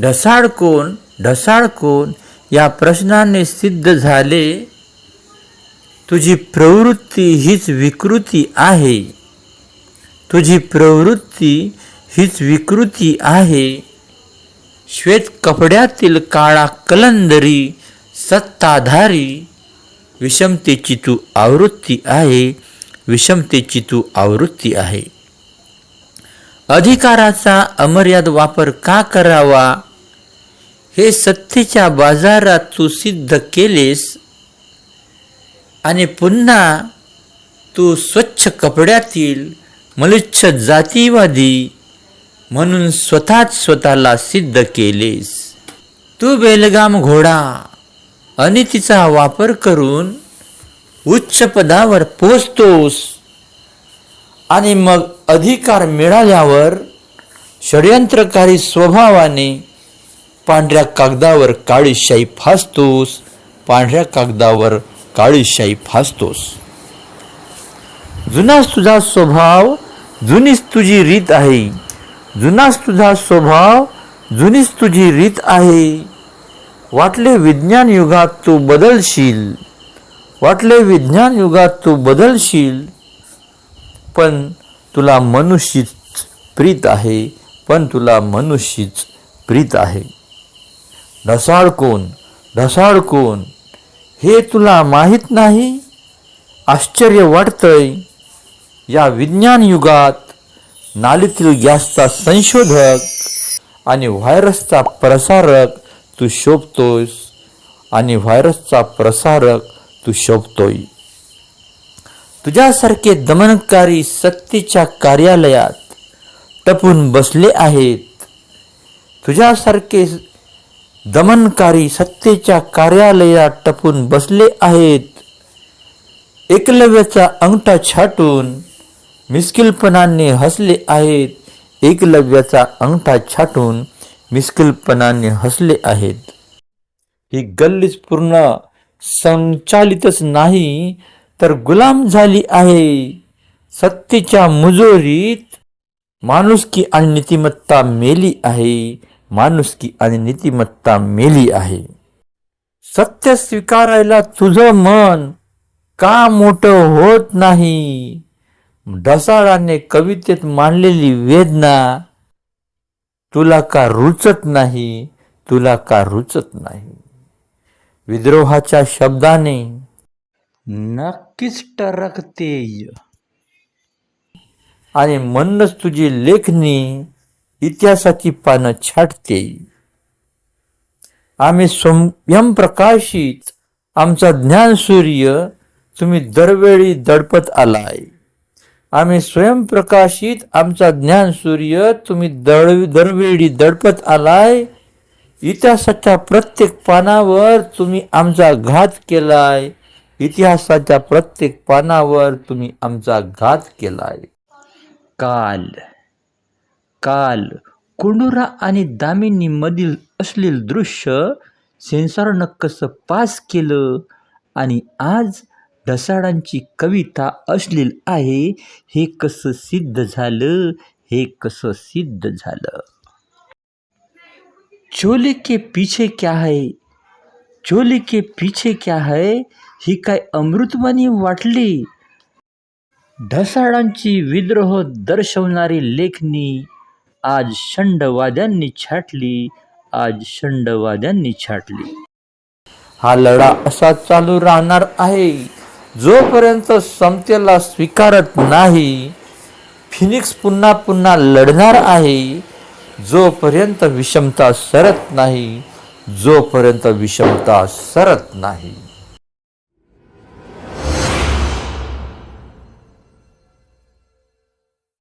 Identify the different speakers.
Speaker 1: ढसाळ कोण ढसाळ कोण या प्रश्नाने सिद्ध झाले. तुझी प्रवृत्ती हीच विकृती आहे. तुझी प्रवृत्ती हीच विकृती आहे. श्वेत कपड्यातील काळा कलंदरी सत्ताधारी. विषमतेची तू आवृत्ती आहे. विषमतेची तू आवृत्ती आहे. अधिकाराचा अमर्याद वापर का करावा? हे सत्तेच्या बाजारात तू सिद्ध केलेस आणि पुन्हा तू स्वच्छ कपड्यातील मलुच्छ जातीवादी म्हणून स्वतःच स्वतःला सिद्ध केलेस. तू बेलगाम घोडा आणि तिचा वापर करून उच्च पदावर पोचतोस आणि मग अधिकार मिळाल्यावर षडयंत्रकारी स्वभावाने पांढऱ्या कागदावर काळी शाई फासतोस पांढऱ्या कागदावर काळी शाई फासतोस. जुनाच तुझा स्वभाव जुनीच तुझी रीत आहे. जुनाच तुझा स्वभाव जुनीच तुझी रीत आहे. वाटले विज्ञान युगात तू बदलशील. वाटले विज्ञान युगात तू बदलशील. पण तुला मनुष्यच प्रीत आहे. पण तुला मनुष्यच प्रीत आहे. ढसाळ कोण ढसाळ कोण हे तुला माहीत नाही? आश्चर्य वाटतंय? या विज्ञान युगात नालीतील गॅसचा संशोधक आणि व्हायरसचा प्रसारक तू शोभतोयस आणि व्हायरसचा प्रसारक तू शोभतोय. तुझ्यासारखे दमनकारी सत्तेच्या कार्यालयात टपून बसले आहेत. तुझ्यासारखे दमनकारी सत्तेच्या कार्यालयात टपून बसले आहेत. एकलव्याचा अंगठा छाटून मिस्किलपणाने हसले आहेत. एकलव्याचा अंगठा छाटून मिस्किलपणाने हसले आहेत. ही गल्लीच पूर्ण संचालितच नाही तर गुलाम झाली आहे. सत्तेच्या मुजोरीत माणुसकी आणि नीतिमत्ता मेली आहे. माणुसकी आणि नीतिमत्ता मेली आहे. सत्य स्वीकारायला तुझं मन का मोठं होत नाही? ढसाळाने कवितेत मांडलेली वेदना तुला का रुचत नाही? तुला का रुचत नाही? विद्रोहाच्या शब्दाने नक्कीच टरकते आणि म्हणूनच तुझी लेखणी इतिहासाची पानं छाटते. आम्ही स्वयंप्रकाशित आमचा ज्ञान सूर्य तुम्ही दरवेळी दडपत आलाय. आम्ही स्वयंप्रकाशित आमचा ज्ञानसूर्य तुम्ही दर दरवेळी दडपत आलाय. इतिहासाच्या प्रत्येक पानावर तुम्ही आमचा घात केलाय. इतिहासाच्या प्रत्येक पानावर तुम्ही आमचा घात केलाय. काल काल कुंडुरा आणि दामिनीमधील असलेलं दृश्य सेन्सॉरनं कसं पास केलं आणि आज ढसाळांची कविता अश्लील आहे हे कसं सिद्ध झालं हे कसं सिद्ध झालं? चोले के पीछे क्या है? चोले के पीछे क्या है? ही काय अमृतवाणी वाटली? ढसाळांची विद्रोह दर्शवणारी लेखणी आज शंडवाद्यांनी छाटली आज शंडवाद्यांनी छाटली. हा लढा असा चालू राहणार आहे. जोपर्यंत समतेला स्वीकारत नाही फिनिक्स पुन्हा पुन्हा लढणार आहे. जोपर्यंत विषमता सरत नाही जोपर्यंत विषमता सरत नाही.